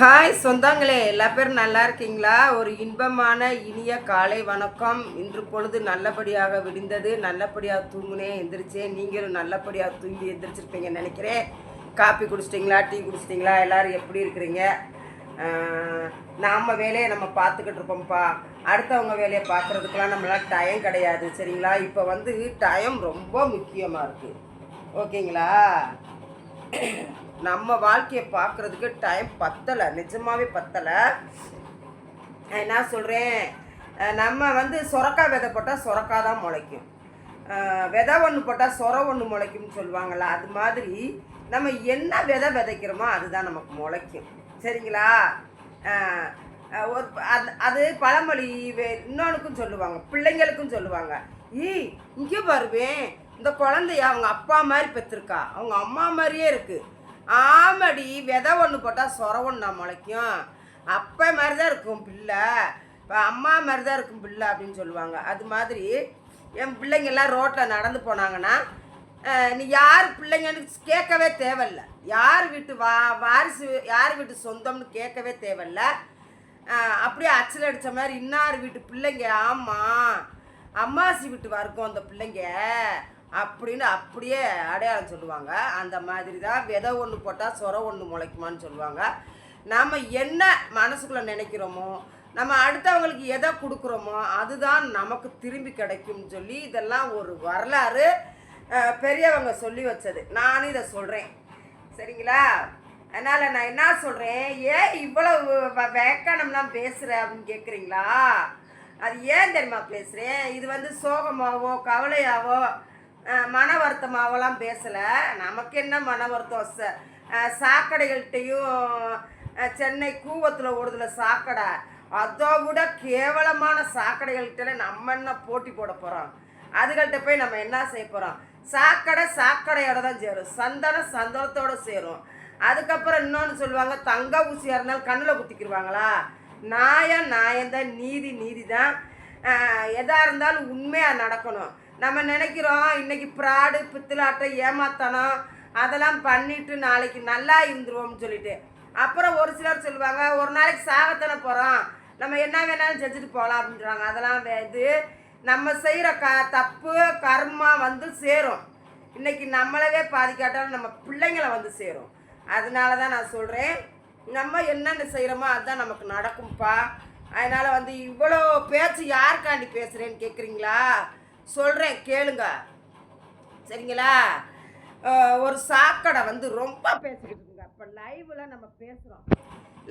Hi சொந்தங்களே எல்லா பேரும் நல்லா இருக்கீங்களா? ஒரு இன்பமான இனிய காலை வணக்கம். இன்று பொழுது நல்லபடியாக விடிந்தது. நல்லபடியாக தூங்குனேன் எந்திரிச்சேன். நீங்களும் நல்லபடியாக தூங்கி எந்திரிச்சிருப்பீங்கன்னு நினைக்கிறேன். காப்பி குடிச்சிட்டிங்களா? டீ குடிச்சிட்டிங்களா? எல்லோரும் எப்படி இருக்கிறீங்க? நாம் வேலையை நம்ம பார்த்துக்கிட்டு இருப்போம்ப்பா. அடுத்தவங்க வேலையை பார்க்குறதுக்கெலாம் நம்மளால் டைம் கிடையாது சரிங்களா? இப்போ வந்து டைம் ரொம்ப முக்கியமாக இருக்குது ஓகேங்களா? நம்ம வாழ்க்கையை பார்க்குறதுக்கு டைம் பத்தலை நிஜமாவே பத்தலை. நான் என்ன சொல்கிறேன் நம்ம வந்து சொரக்காய் விதை போட்டால் சொரக்காய் தான் முளைக்கும். விதை ஒன்று போட்டால் சொர ஒன்று முளைக்கும்னு சொல்லுவாங்கள்ல அது மாதிரி நம்ம என்ன விதை விதைக்கிறோமோ அதுதான் நமக்கு முளைக்கும். சரிங்களா? ஒரு அது அது பழமொழி இன்னொன்றுக்கும் சொல்லுவாங்க பிள்ளைங்களுக்கும் சொல்லுவாங்க. ஈ இங்கே வருவேன் இந்த குழந்தைய அவங்க அப்பா மாதிரி பெற்றிருக்கா அவங்க அம்மா மாதிரியே இருக்குது ஆமடி விதை ஒன்று போட்டால் சொர ஒன்றா முளைக்கும். அப்போ மாதிரி தான் இருக்கும் பிள்ளை. இப்போ அம்மா மாதிரி தான் இருக்கும் பிள்ளை அப்படின்னு சொல்லுவாங்க. அது மாதிரி என் பிள்ளைங்கெல்லாம் ரோட்டில் நடந்து போனாங்கன்னா நீ யார் பிள்ளைங்கன்னு கேட்கவே தேவையில்ல. யார் வீட்டு வா வாரிசு யார் வீட்டு சொந்தம்னு கேட்கவே தேவையில்ல. அப்படியே அச்சல் அடித்த மாதிரி இன்னார் வீட்டு பிள்ளைங்க. ஆமாம் அம்மாசி வீட்டு வரைக்கும் அந்த பிள்ளைங்க. அப்படின்னு அப்படியே அடையாளம் சொல்லுவாங்க. அந்த மாதிரி தான் விதை ஒன்று போட்டால் சொர ஒன்று முளைக்குமான்னு சொல்லுவாங்க. நாம் என்ன மனசுக்குள்ளே நினைக்கிறோமோ நம்ம அடுத்தவங்களுக்கு எதை கொடுக்குறோமோ அதுதான் நமக்கு திரும்பி கிடைக்கும்னு சொல்லி இதெல்லாம் ஒரு வரலாறு பெரியவங்க சொல்லி வச்சது. நானும் இதை சொல்கிறேன் சரிங்களா? அதனால் நான் என்ன சொல்கிறேன் ஏன் இவ்வளவு வ- வேக்கானம்லாம் பேசுகிற அப்படின்னு கேட்குறீங்களா அது ஏன் தெரியுமா பேசுகிறேன் இது வந்து சோகமாவோ கவலையாவோ மன வருத்தமாகலாம் பேசலை. நமக்கு என்ன மன வருத்தம்? ச சாக்கடைகள்கிட்டையும் சென்னை கூவத்தில் ஓடுதுல சாக்கடை. அதை விட கேவலமான சாக்கடைகள்கிட்ட நம்ம என்ன போட்டி போட போகிறோம் அதுகள்கிட்ட போய் நம்ம என்ன செய்ய போகிறோம் சாக்கடை சாக்கடையோட தான் சேரும். சந்தனம் சந்தனத்தோட சேரும். அதுக்கப்புறம் இன்னொன்று சொல்லுவாங்க தங்க ஊசியாக இருந்தாலும் கண்ணில் குத்திக்கிடுவாங்களா நாயம் நாயந்தான் நீதி நீதி தான் எதாக இருந்தாலும் உண்மையாக நடக்கணும். நம்ம நினைக்கிறோம் இன்னைக்கு ப்ராடு பித்தலாட்டம் ஏமாத்தனம் அதெல்லாம் பண்ணிட்டு நாளைக்கு நல்லா இருந்துருவோம்னு சொல்லிட்டு. அப்புறம் ஒரு சிலர் சொல்லுவாங்க ஒரு நாளைக்கு சாகத்தானே போகிறோம் நம்ம என்ன வேணாலும் செஞ்சுட்டு போகலாம் அப்படின்றாங்க. அதெல்லாம் வே- இது நம்ம செய்கிற க தப்பு கர்மா வந்து சேரும். இன்னைக்கு நம்மளவே பாதிக்காட்டாலும் நம்ம பிள்ளைங்களை வந்து சேரும். அதனால தான் நான் சொல்கிறேன் நம்ம என்னென்ன செய்கிறோமோ அதுதான் நமக்கு நடக்கும்ப்பா அதனால் வந்து இவ்வளோ பேச்சு யாருக்காண்டி பேசுகிறேன்னு கேட்குறீங்களா சொல்கிறேன் கேளுங்க. சரிங்களா? ஒரு சாக்கடை வந்து ரொம்ப பேசிக்கிட்டு இருக்குங்க. இப்போ லைவில் நம்ம பேசுகிறோம்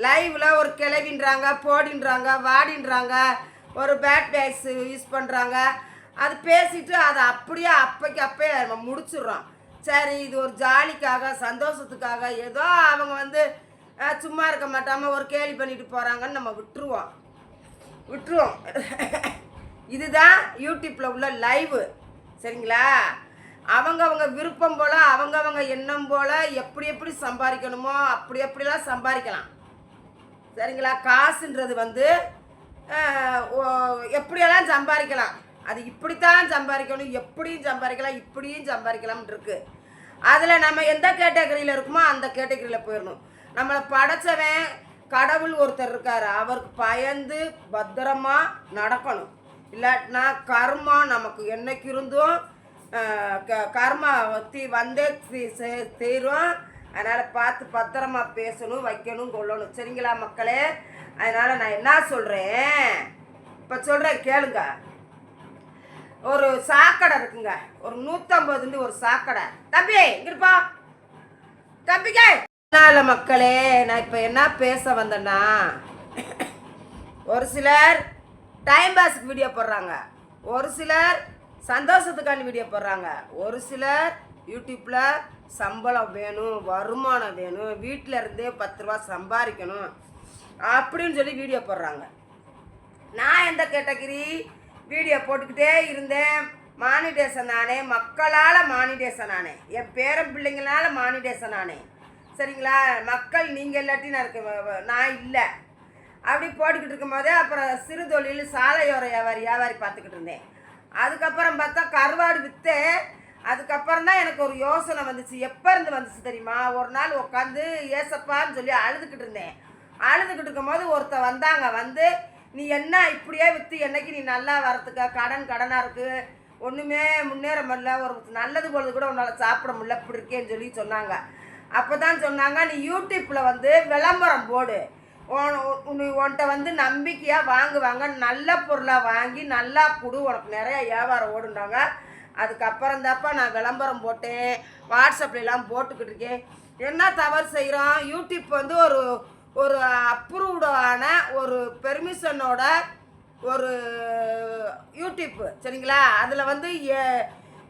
லைவில் ஒரு கிளவின்றாங்க போடின்றாங்க வாடின்றாங்க ஒரு பேட் பேக்ஸ் யூஸ் பண்ணுறாங்க அது பேசிட்டு அதை அப்படியே அப்பைக்கு அப்பயே நம்ம முடிச்சிடுறோம். சரி இது ஒரு ஜாலிக்காக சந்தோஷத்துக்காக ஏதோ அவங்க வந்து சும்மா இருக்க மாட்டாமல் ஒரு கேலி பண்ணிட்டு போகிறாங்கன்னு நம்ம விட்டுருவோம். விட்டுருவோம். இதுதான் யூடியூப்பில் உள்ள லைவு. சரிங்களா? அவங்கவங்க விருப்பம் போல் அவங்கவங்க எண்ணம் போல் எப்படி எப்படி சம்பாதிக்கணுமோ அப்படி எப்படிலாம் சம்பாதிக்கலாம். சரிங்களா? காசுன்றது வந்து ஓ- எப்படியெல்லாம் சம்பாதிக்கலாம்? அது இப்படித்தான் சம்பாதிக்கணும் எப்படியும் சம்பாதிக்கலாம் இப்படியும் சம்பாதிக்கலாம்னு இருக்கு. அதில் நம்ம எந்த கேட்டகரியில் இருக்குமோ அந்த கேட்டகரியில் போயிடணும். நம்மளை படைச்சவன் கடவுள் ஒருத்தர் இருக்கார். அவருக்கு பயந்து பத்திரமா நடக்கணும். இல்லாட்டினா கர்மா நமக்கு என்னைக்கு இருந்தும் க- கர்மா ஒத்தி வந்தே தீ- தீரும். அதனால் பார்த்து பத்திரமா பேசணும் வைக்கணும் கொள்ளணும். சரிங்களா மக்களே? அதனால் நான் என்ன சொல்கிறேன் இப்போ சொல்கிறேன் கேளுங்க. ஒரு சாக்கடை இருக்குங்க. ஒரு நூற்றம்பதுன்னு ஒரு சாக்கடை. தம்பி இங்கிருப்பா தம்பிக்க. அதனால மக்களே நான் இப்போ என்ன பேச வந்தேன்னா ஒரு சிலர் டைம் பாஸ்க்கு வீடியோ போடுறாங்க. ஒரு சிலர் சந்தோஷத்துக்காண்டி வீடியோ போடுறாங்க. ஒரு சிலர் யூடியூப்பில் சம்பளம் வேணும் வருமானம் வேணும் வீட்டில் இருந்தே பத்து ரூபா சம்பாதிக்கணும் அப்படின்னு சொல்லி வீடியோ போடுறாங்க. நான் எந்த கேட்டகிரி வீடியோ போட்டுக்கிட்டே இருந்தேன்? மானிடேசன் ஆனே மக்களால் மானிடேசன் ஆனே. என் பேரன் பிள்ளைங்களால மானிடேசன் ஆனே. சரிங்களா? மக்கள் நீங்கள் இல்லாட்டி நான் இருக்க நான் இல்லை. அப்படி போட்டுக்கிட்டு இருக்கும்போதே அப்புறம் சிறு தொழில் சாலையோர வியாபாரி வியாபாரி பார்த்துக்கிட்டு இருந்தேன். அதுக்கப்புறம் பார்த்தா கருவாடு விற்று அதுக்கப்புறம் தான் எனக்கு ஒரு யோசனை வந்துச்சு. எப்போ இருந்து வந்துச்சு தெரியுமா? ஒரு நாள் உட்காந்து ஏசப்பான்னு சொல்லி அழுதுகிட்டு இருந்தேன். அழுதுகிட்டு இருக்கும்போது ஒருத்த வந்தாங்க. வந்து நீ என்ன இப்படியே விற்று என்னைக்கு நீ நல்லா வரத்துக்கா கடன் கடனாக இருக்குது ஒன்றுமே முன்னேற முடியல. ஒரு நல்லது பொழுது கூட உன்னால் சாப்பிட முடியல. இப்படி இருக்கேன்னு சொல்லி சொன்னாங்க. அப்போ தான் சொன்னாங்க நீ யூடியூப்பில் வந்து விளம்பரம் போடு. உன்கிட்ட வந்து நம்பிக்கையாக வாங்குவாங்க. நல்ல பொருளாக வாங்கி நல்லா கொடு. உனக்கு நிறையா வியாபாரம் ஓடுனாங்க அதுக்கப்புறம் தாப்பா நான் விளம்பரம் போட்டேன். வாட்ஸ்அப்லலாம் போட்டுக்கிட்டு இருக்கேன். என்ன தவறு செய்கிறோம் யூடியூப் வந்து ஒரு ஒரு அப்ரூவ்டான ஒரு பெர்மிஷனோட ஒரு யூடியூப்பு சரிங்களா? அதில் வந்து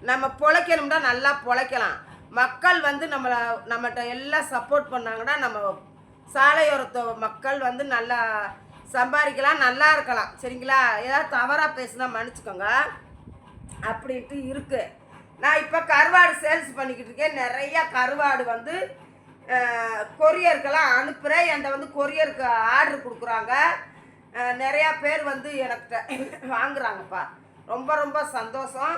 நம்ம பிழைக்கணும்னா நல்லா பிழைக்கலாம். மக்கள் வந்து நம்மளை நம்மகிட்ட எல்லாம் சப்போர்ட் பண்ணாங்கன்னா நம்ம சாலையோரத்து மக்கள் வந்து நல்லா சம்பாதிக்கலாம் நல்லா இருக்கலாம். சரிங்களா? ஏதாவது தவறாக பேசுனா மன்னிச்சுக்கோங்க. அப்படின்ட்டு இருக்குது நான் இப்போ கருவாடு சேல்ஸ் பண்ணிக்கிட்டு இருக்கேன். நிறைய கருவாடு வந்து கொரியருக்கெல்லாம் அனுப்புகிறேன் என்கிட்ட வந்து கொரியருக்கு ஆர்டர் கொடுக்குறாங்க. நிறையா பேர் வந்து எனக்கு வாங்குறாங்கப்பா. ரொம்ப ரொம்ப சந்தோஷம்.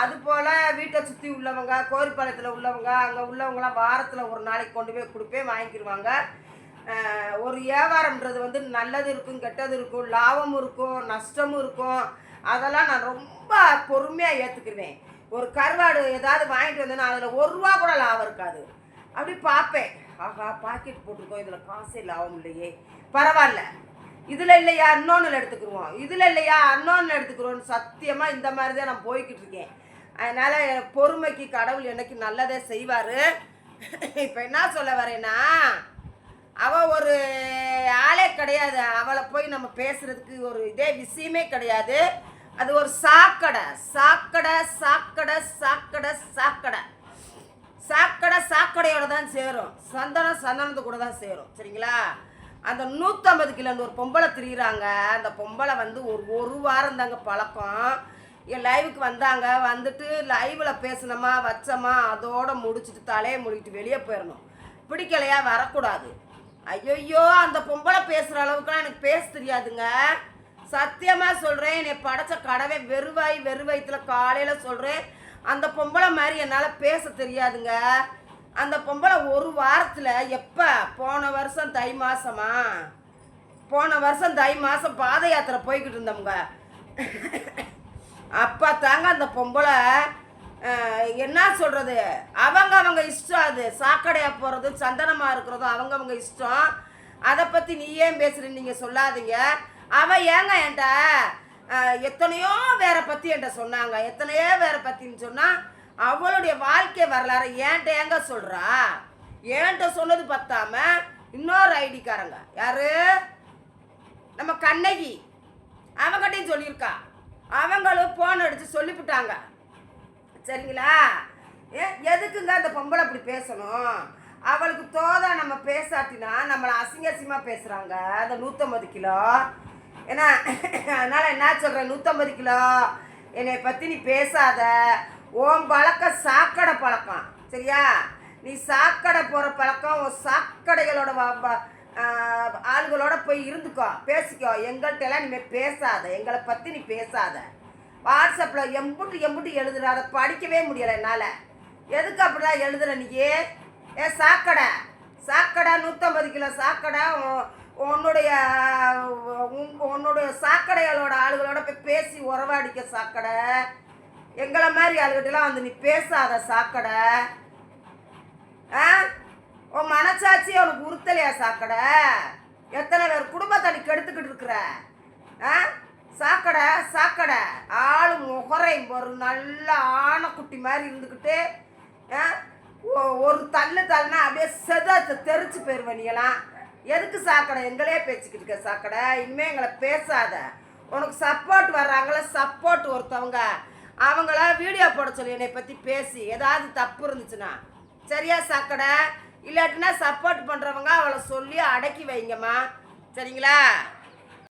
அதுபோல் வீட்டை சுற்றி உள்ளவங்க கோரிப்பாளையத்தில் உள்ளவங்க அங்கே உள்ளவங்களாம் வாரத்தில் ஒரு நாளைக்கு கொண்டு போய் கொடுப்பேன் வாங்கிக்கிடுவாங்க ஒரு வியாபாரம்ன்றது வந்து நல்லது இருக்கும் கெட்டது இருக்கும் லாபமும் இருக்கும் நஷ்டமும் இருக்கும். அதெல்லாம் நான் ரொம்ப பொறுமையாக ஏற்றுக்குவேன் ஒரு கருவாடு ஏதாவது வாங்கிட்டு வந்தேன்னா அதில் ஒரு ரூபா கூட லாபம் இருக்காது. அப்படி பார்ப்பேன். ஆஹா பாக்கெட் போட்டிருக்கோம் இதில் காசே லாபம் இல்லையே. பரவாயில்ல. இதில் இல்லையா இன்னொன்றில் எடுத்துக்கிருவோம். இதில் இல்லையா இன்னொன்று எடுத்துக்கிறோம் சத்தியமாக இந்த மாதிரி தான் நான் போய்கிட்டு இருக்கேன். அதனால் பொறுமைக்கு கடவுள் என்னைக்கு நல்லதே செய்வார். இப்போ என்ன சொல்ல வரேன்னா அவள் ஒரு ஆளே கிடையாது. அவளை போய் நம்ம பேசுறதுக்கு ஒரு இதே விஷயமே கிடையாது. அது ஒரு சாக்கடை. சாக்கடை சாக்கடை சாக்கடை சாக்கடை. சாக்கடை சாக்கடையோட தான் சேரும். சந்தனம் சந்தனத்து கூட தான் சேரும். சரிங்களா? அந்த நூற்றம்பது கிலோன்னு ஒரு பொம்பளை திரியிறாங்க. அந்த பொம்பளை வந்து ஒரு ஒரு வாரம் தாங்க பழக்கம். என் லைவுக்கு வந்தாங்க. வந்துட்டு லைவில் பேசினோமா வச்சோமா அதோட முடிச்சுட்டு தலையை முடிக்கிட்டு வெளியே போயிடணும் பிடிக்கலையா வரக்கூடாது. ஐயோ அந்த பொம்பளை பேசுகிற அளவுக்குலாம் எனக்கு பேச தெரியாதுங்க. சத்தியமாக சொல்கிறேன் என்னை படைச்ச கடவை வெறுவாய் வெறுவயத்தில் காலையில் சொல்கிறேன் அந்த பொம்பளை மாதிரி என்னால் பேச தெரியாதுங்க. அந்த பொம்பளை ஒரு வாரத்தில் எப்போ? போன வருஷம் தை மாதமா போன வருஷம் தை மாதம் பாத யாத்திரை போய்கிட்டு இருந்தோம்ங்க. அப்போ தாங்க அந்த பொம்பளை என்ன சொல்கிறது அவங்க அவங்க இஷ்டம் அது. சாக்கடையாக போகிறதும் சந்தனமாக இருக்கிறதும் அவங்க அவங்க இஷ்டம். அதை பற்றி நீ ஏன் பேசுகிற நீங்கள் சொல்லாதீங்க. அவள் ஏங்க என்கிட்ட எத்தனையோ வேற பற்றி என்கிட்ட சொன்னாங்க. எத்தனையோ வேற பற்றின்னு சொன்னால் அவளுடைய வாழ்க்கை வரலாறு ஏன்ட்ட ஏங்க சொல்கிறா ஏன்ட்ட சொன்னது பத்தாம இன்னொரு ஐடிக்காரங்க. யாரு? நம்ம கண்ணகி. அவங்ககிட்டையும் சொல்லியிருக்கா. அவங்களும் ஃபோன் அடித்து சொல்லிவிட்டாங்க சரிங்களா? ஏ எதுக்குங்க அந்த பொம்பளை அப்படி பேசணும்? அவளுக்கு தோதா நம்ம பேசாட்டினா நம்மளை அசிங்க அசிங்கமாக பேசுகிறாங்க அந்த நூற்றம்பது கிலோ. ஏன்னா அதனால் என்ன சொல்கிறேன் நூற்றம்பது கிலோ? என்னை பற்றி நீ பேசாத. ஓம் பழக்கம் சாக்கடை பழக்கம். சரியா? நீ சாக்கடை போகிற பழக்கம் உன் சாக்கடைகளோட வ- ஆளுகளோட போய் இருந்துக்கோ. பேசிக்கோ. எங்கள்கிட்ட எல்லாம் நீ பேசாத. எங்களை பற்றி நீ பேசாத. வாட்ஸ்அப்பில் எம்புட்டு எம்புட்டு எழுதுற அதை படிக்கவே முடியலை என்னால். எதுக்கு அப்படிலாம் எழுதுற நீ? ஏ சாக்கடை. சாக்கடை நூற்றம்பது கிலோ சாக்கடை. உன்னுடைய உன்னுடைய சாக்கடைகளோட ஆளுகளோட போய் பேசி உறவாடிக்க சாக்கடை. எங்களை மாதிரி ஆளுகிட்டலாம் வந்து நீ பேசாத சாக்கடை. ஆ? உன் மனசாட்சி அவனுக்கு உறுத்தலையா சாக்கடை? எத்தனை பேர் குடும்பத்தை நீ கெடுத்துக்கிட்டு இருக்கிற? ஆ? சாக்கடை சாக்கடை. ஆள் முகரை ஒரு நல்ல ஆணைக்குட்டி மாதிரி இருந்துக்கிட்டு ஒரு தள்ளு தள்ளுனா அப்படியே செதத்தை தெரிச்சு போயிருவ எதுக்கு சாக்கடை? எங்களே பேசிக்கிட்டு இருக்க சாக்கடை. இனிமே எங்களை பேசாத. உனக்கு சப்போர்ட் வர்றாங்கள சப்போர்ட் ஒருத்தவங்க. அவங்கள வீடியோ போட சொல்லி என்னை பற்றி பேசி. ஏதாவது தப்பு இருந்துச்சுன்னா. சரியா சாக்கடை? இல்லாட்டினா சப்போர்ட் பண்ணுறவங்க அவளை சொல்லி அடக்கி வைங்கம்மா. சரிங்களா?